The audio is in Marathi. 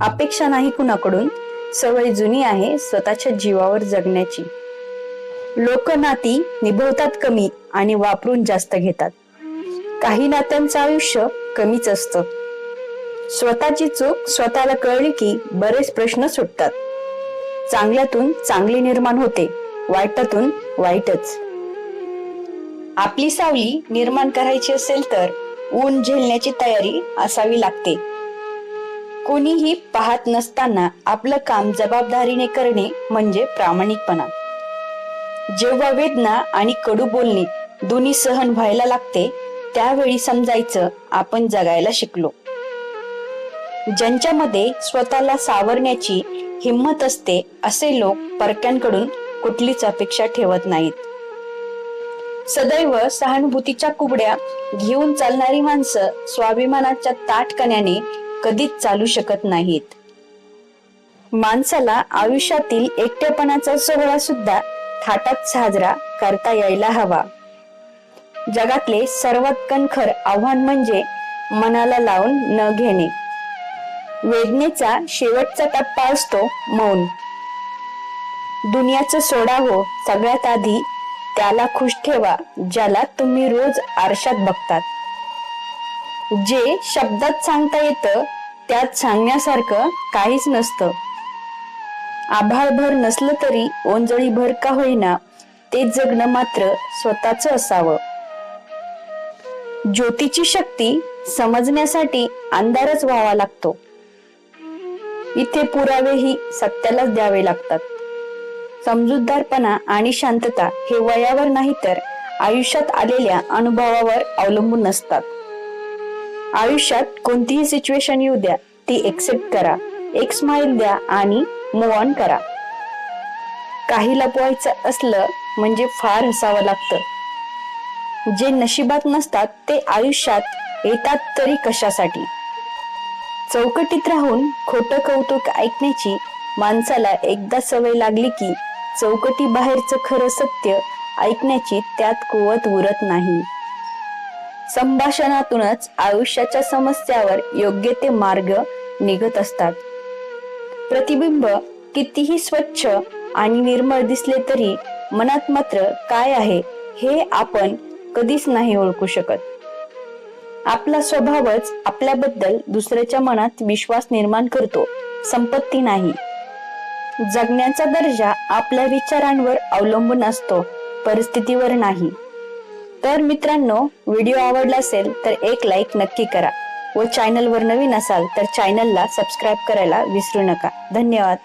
अपेक्षा नाही कुणाकडून. सवय जुनी आहे स्वतःच्या जीवावर जगण्याची. लोक नाती निभवतात कमी आणि वापरून जास्त घेतात. काही नात्यांचं आयुष्य कमीच असतं. स्वतःची चूक स्वतःला कळली की बरेच प्रश्न सुटतात. चांगल्यातून चांगली निर्माण होते वाईटातून वाईटच. आपली सावली निर्माण करायची असेल तर ऊन झेलण्याची तयारी असावी लागते. कोणीही पाहत नसताना आपलं काम जबाबदारीने करणे म्हणजे प्रामाणिकपणा. जेव्हा वेदना आणि कडू बोलणे दोन्ही सहन व्हायला लागते त्यावेळी समजायचं आपण जगायला शिकलो. ज्यांच्यामध्ये स्वतःला सावरण्याची हिंमत असते असे लोक परक्यांकडून कुठलीच अपेक्षा ठेवत नाहीत. सदैव सहानुभूतीच्या कुबड्या घेऊन चालणारी माणसं स्वाभिमानाच्या ताटकण्याने कधीच चालू शकत नाहीत. माणसाला आयुष्यातील एकटेपणाचा सोहळा सुद्धा थाटात साजरा करता यायला हवा. जगातले सर्वात कणखर आव्हान म्हणजे मनाला लावून न घेणे. वेदनेचा शेवटचा टप्पा असतो मौन. दुनियाचं सोडा हो सगळ्यात आधी त्याला खुश ठेवा ज्याला तुम्ही रोज आरशात बघतात. जे शब्दात सांगता येतं त्यात सांगण्यासारखं काहीच नसतं. आभाळभर नसलं तरी ओंजळीभर का होईना ते जगणं मात्र स्वतःच असावं. ज्योतीची शक्ती समजण्यासाठी अंधारच व्हावा लागतो. इथे पुरावेही सत्यालाच द्यावे लागतात. समजूतदारपणा आणि शांतता हे वयावर नाही तर आयुष्यात आलेल्या अनुभवावर अवलंबून असतात आयुष्यात कोणतीही सिच्युएशन येऊ द्या ती एक्सेप्ट करा. एक स्माइल द्या आणि मूव ऑन करा. काही लपवायचं असलं म्हणजे फार हसावं लागतं. जे नशिबात नसतात ते आयुष्यात येतात तरी कशासाठी? चौकटीत राहून खोटं कौतुक ऐकण्याची माणसाला एकदा सवय लागली की चौकटी बाहेरचं खरं सत्य ऐकण्याची त्यात कुवत उरत नाही. संभाषणातूनच आयुष्याच्या समस्यावर योग्य ते मार्ग निघत असतात. प्रतिबिंब कितीही स्वच्छ आणि निर्मळ दिसले तरी मनात मात्र काय आहे हे आपण कधीच नाही ओळखू शकत. आपला स्वभावच आपल्याबद्दल दुसऱ्याच्या मनात विश्वास निर्माण करतो संपत्ती नाही. जगण्याचा दर्जा आपल्या विचारांवर अवलंबून असतो परिस्थितीवर नाही. तर मित्रांनो व्हिडिओ आवडला असेल तर एक लाईक नक्की करा. व चॅनलवर नवीन असाल तर चॅनलला सबस्क्राईब करायला विसरू नका. धन्यवाद.